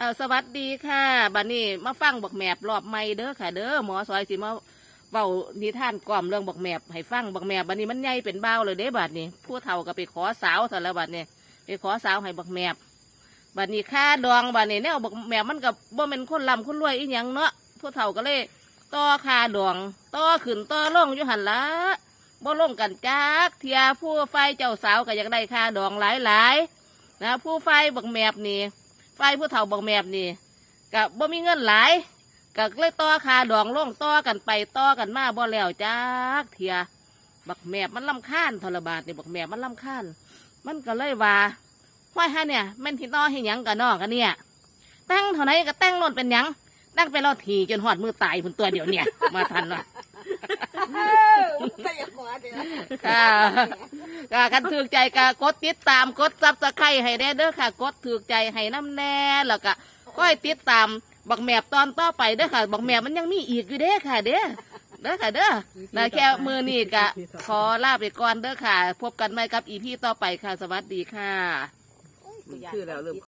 เอาสวัสดีค่ะบัดนี้มาฟังบักแมบรอบใหม่เด้อค่ะ เด้อหมอซอยสิมาเว้านิทานกล่อมเรื่องบักแมบให้ฟังบักแมบบัดนี้มันใหญ่เป็นเบ้าเลยเด้บัดนี้ผู้เฒ่าก็ไปขอสาวซะแล้วบัดนี้ไปขอสาวให้บักแมบบัดนี้ค่าดองบัดนี้แนวบักแมบมันกับบ่เป็นคนร่ำคนรวยอีหยังเนาะผู้เฒ่าก็เลยต่อค่าดองต่อขึ้นต่อลงอยู่หันละบ่ลงกันจักเทียผู้ไฟเจ้าสาวก็อยากได้ค่าดองหลายๆนะผู้ไฟบักแมบนี่ ไฟผู้เฒ่าบอกแมบนี่ก็บ่มีเงินหลายก็เลยต่อคาดองลงต่อกันไปต่อกันมาบ่แล้วจักเทียบักแมบมันลำคาญทรบาทนี่บักแมบมันลำคาญมันก็เลยว่าห้อยฮะเนี่ยแม่นที่ต่อให้หยังกันนอกันเนี่ยตั้งเท่าไหนก็ตั้งโน่นเป็นหยังตั้งไปรอทีจนหอดมือตายพุ่นตัวเดียวเนี่ย มาทันเนาะก็อย่าหัวเดี๋ยว ค่ะ ค่ะคันถือใจก็กดติดตามกดซับสไครให้ได้เด้อค่ะ กดถือใจให้น้ำแน่แล้วก็ค่อยติดตามบักแมบตอนต่อไปเด้อค่ะบักแมบมันยังมีอีกอยู่เด้อค่ะ เด้อเด้อค่ะเด้อนะแค่มือนี่ก็ขอลาไปก่อนเด้อค่ะ พบกันใหม่กับอีพีต่อไปค่ะ สวัสดีค่ะชื่อแล้วเริ่ม